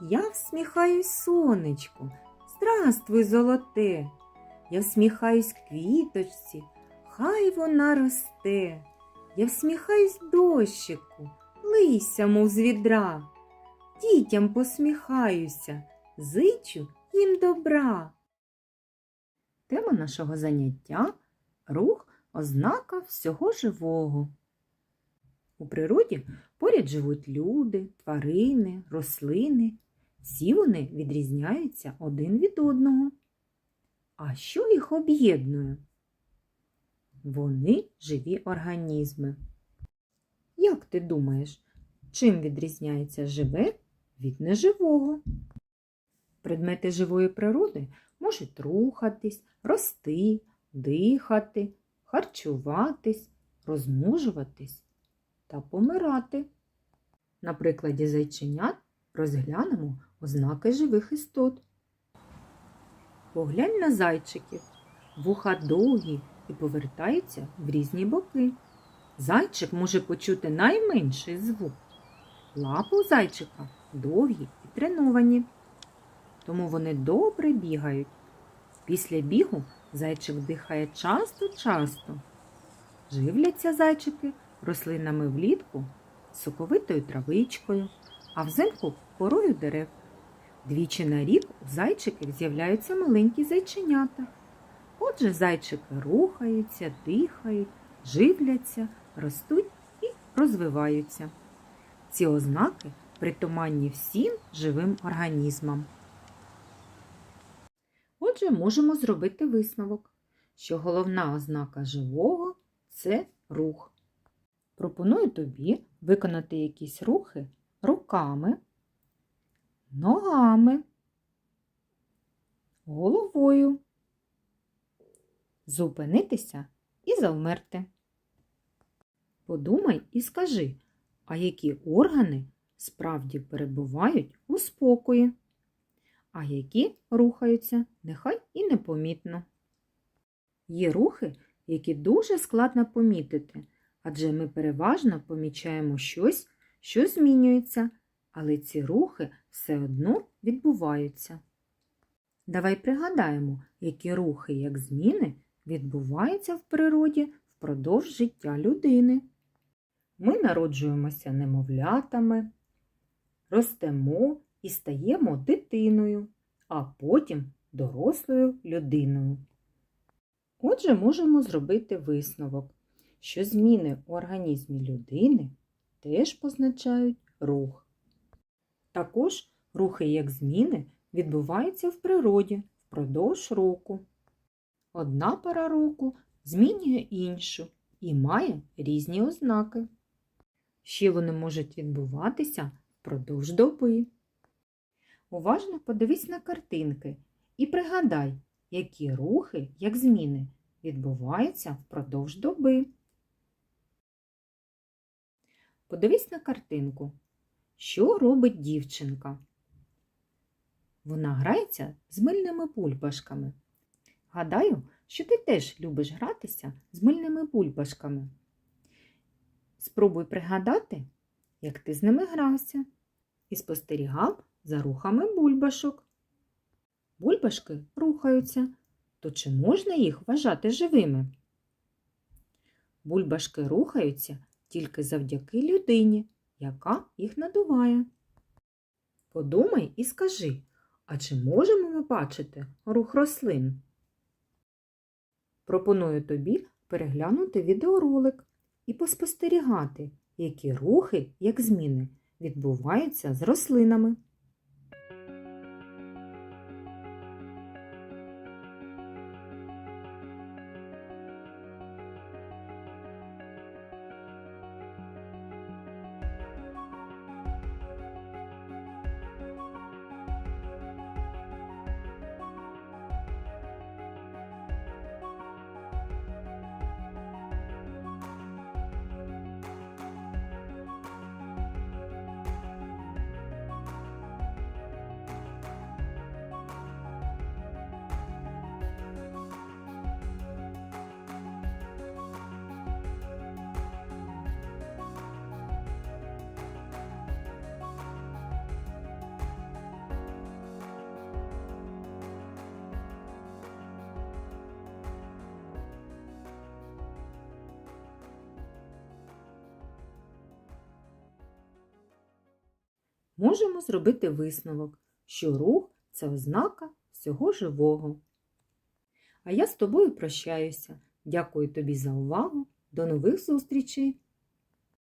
Я всміхаюсь сонечку, здравствуй, золоте. Я всміхаюсь квіточці, хай вона росте. Я всміхаюсь дощику, лийся, мов з відра. Дітям посміхаюся, зичу їм добра. Тема нашого заняття рух ознака всього живого. У природі поряд живуть люди, тварини, рослини. Всі вони відрізняються один від одного. А що їх об'єднує? Вони живі організми. Як ти думаєш, чим відрізняється живе від неживого? Предмети живої природи можуть рухатись, рости, дихати, харчуватись, розмножуватись та помирати. На прикладі зайченят розглянемо ознаки живих істот. Поглянь на зайчиків. Вуха довгі і повертаються в різні боки. Зайчик може почути найменший звук. Лапи у зайчика довгі і треновані, тому вони добре бігають. Після бігу зайчик дихає часто-часто. Живляться зайчики рослинами влітку, соковитою травичкою, а взимку порою дерев. Двічі на рік у зайчиків з'являються маленькі зайченята. Отже, зайчики рухаються, дихають, живляться, ростуть і розвиваються. Ці ознаки притаманні всім живим організмам. Отже, можемо зробити висновок, що головна ознака живого це рух. Пропоную тобі виконати якісь рухи руками, ногами, головою, зупинитися і завмерти. Подумай і скажи, а які органи справді перебувають у спокої, а які рухаються нехай і непомітно. Є рухи, які дуже складно помітити, адже ми переважно помічаємо щось, що змінюється, але ці рухи все одно відбуваються. Давай пригадаємо, які рухи, як зміни, відбуваються в природі впродовж життя людини. Ми народжуємося немовлятами, ростемо і стаємо дитиною, а потім дорослою людиною. Отже, можемо зробити висновок, що зміни у організмі людини теж позначають рух. Також рухи як зміни відбуваються в природі впродовж року. Одна пора року змінює іншу і має різні ознаки. Ще вони можуть відбуватися впродовж доби. Уважно подивись на картинки і пригадай, які рухи, як зміни, відбуваються впродовж доби. Подивись на картинку. Що робить дівчинка? Вона грається з мильними бульбашками. Гадаю, що ти теж любиш гратися з мильними бульбашками. Спробуй пригадати, як ти з ними грався, і спостерігав за рухами бульбашок. Бульбашки рухаються, то чи можна їх вважати живими? Бульбашки рухаються тільки завдяки людині, яка їх надуває. Подумай і скажи, а чи можемо ми бачити рух рослин? Пропоную тобі переглянути відеоролик і поспостерігати, які рухи, як зміни, відбуваються з рослинами. Можемо зробити висновок, що рух це ознака всього живого. А я з тобою прощаюся. Дякую тобі за увагу. До нових зустрічей!